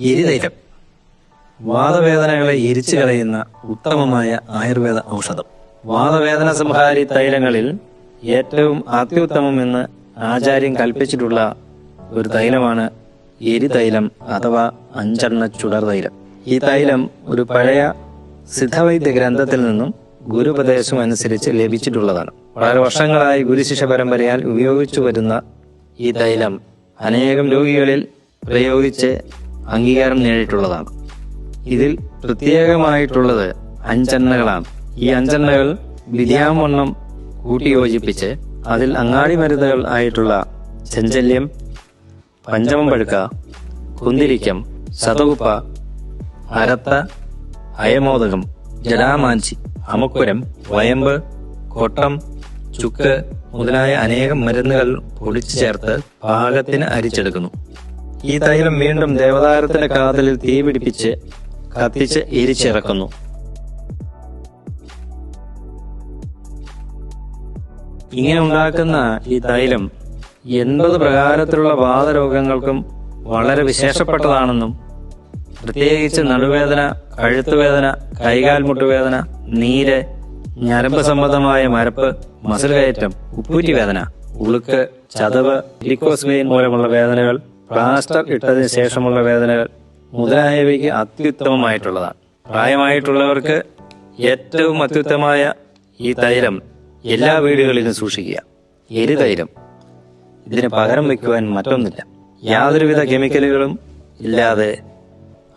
എരിതൈലം വാദവേദനകളെ എരിച്ചു കളയുന്ന ഉത്തമമായ ആയുർവേദ ഔഷധം. വാദവേദന സംഹാരി തൈലങ്ങളിൽ ഏറ്റവും അത്യുത്തമം എന്ന് ആചാര്യൻ കൽപ്പിച്ചിട്ടുള്ള ഒരു തൈലമാണ് എരിതൈലം അഥവാ അഞ്ചെണ്ണ ചുടർ തൈലം. ഈ തൈലം ഒരു പഴയ സിദ്ധവൈദ്യ ഗ്രന്ഥത്തിൽ നിന്നും ഗുരുപദേശം അനുസരിച്ച് ലഭിച്ചിട്ടുള്ളതാണ്. വളരെ വർഷങ്ങളായി ഗുരുശിഷ്യ പരമ്പരയാൽ ഉപയോഗിച്ചു വരുന്ന ഈ തൈലം അനേകം രോഗികളിൽ പ്രയോഗിച്ച് അംഗീകാരം നേടിയിട്ടുള്ളതാണ്. ഇതിൽ പ്രത്യേകമായിട്ടുള്ളത് അഞ്ചെണ്ണകളാണ്. ഈ അഞ്ചെണ്ണകൾ വിദ്യാമണ്ണം കൂട്ടിയോജിപ്പിച്ച് അതിൽ അങ്ങാടി മരുന്നുകൾ ആയിട്ടുള്ള ചെഞ്ചല്യം പഞ്ചമം പഴുക്ക കുന്തിരിക്കം ശതകുപ്പ അരത്ത അയമോദകം ജലാമാഞ്ചി അമക്കുരം വയമ്പ് കൊട്ടം ചുക്ക് മുതലായ അനേകം മരുന്നുകൾ പൊടിച്ചു ചേർത്ത് പാകത്തിന് അരിച്ചെടുക്കുന്നു. ഈ തൈലം വീണ്ടും ദേവതാരത്തിന്റെ കാതലിൽ തീ പിടിപ്പിച്ച് കത്തിച്ച് എരിച്ചിറക്കുന്നു ഇങ്ങനെ ഉണ്ടാക്കുന്ന ഈ തൈലം എൺപത് പ്രകാരത്തിലുള്ള വാതരോഗങ്ങൾക്കും വളരെ വിശേഷപ്പെട്ടതാണെന്നും പ്രത്യേകിച്ച് നടുവേദന കഴുത്തുവേദന കൈകാൽ മുട്ടുവേദന നീര് ഞരമ്പ് സംബന്ധമായ മരപ്പ് മസിൽ കയറ്റം ഉപ്പൂറ്റി വേദന ഉളുക്ക് ചതവ് ലിക്കോസ് വെയിൻ മൂലമുള്ള വേദനകൾ പ്ലാസ്റ്റർ ഇട്ടതിന് ശേഷമുള്ള വേദനകൾ മുതലായവയ്ക്ക് അത്യുത്തമമായിട്ടുള്ളതാണ്. പ്രായമായിട്ടുള്ളവർക്ക് ഏറ്റവും അത്യുത്തമമായ ഈ തൈലം എല്ലാ വീടുകളിലും സൂക്ഷിക്കുക. എരിതൈലം ഇതിന് പകരം വയ്ക്കുവാൻ മറ്റൊന്നില്ല. യാതൊരുവിധ കെമിക്കലുകളും ഇല്ലാതെ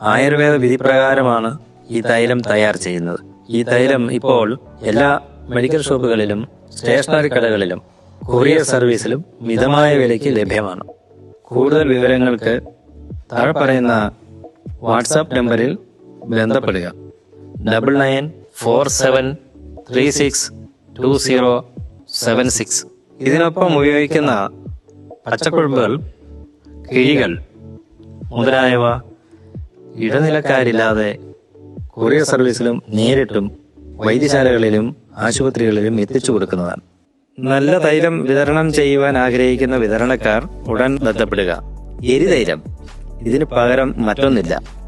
ആയുർവേദ വിധിപ്രകാരമാണ് ഈ തൈലം തയ്യാർ ചെയ്യുന്നത്. ഈ തൈലം ഇപ്പോൾ എല്ലാ മെഡിക്കൽ ഷോപ്പുകളിലും സ്റ്റേഷനറി കടകളിലും കൊറിയർ സർവീസിലും മിതമായ വിലയ്ക്ക് ലഭ്യമാണ്. കൂടുതൽ വിവരങ്ങൾക്ക് താഴെ പറയുന്ന വാട്സാപ്പ് നമ്പറിൽ ബന്ധപ്പെടുക. Double nine four seven three six two zero seven six. ഇതിനൊപ്പം ഉപയോഗിക്കുന്ന പച്ചക്കുഴമ്പുകൾ കിഴികൾ മുതലായവ ഇടനിലക്കാരില്ലാതെ കൊറിയർ സർവീസിലും നേരിട്ടും വൈദ്യശാലകളിലും ആശുപത്രികളിലും എത്തിച്ചു കൊടുക്കുന്നതാണ്. നല്ല തൈലം വിതരണം ചെയ്യുവാൻ ആഗ്രഹിക്കുന്ന വിതരണക്കാർ ഉടൻ ബന്ധപ്പെടുക. എരിതൈലം ഇതിന് പകരം മറ്റൊന്നില്ല.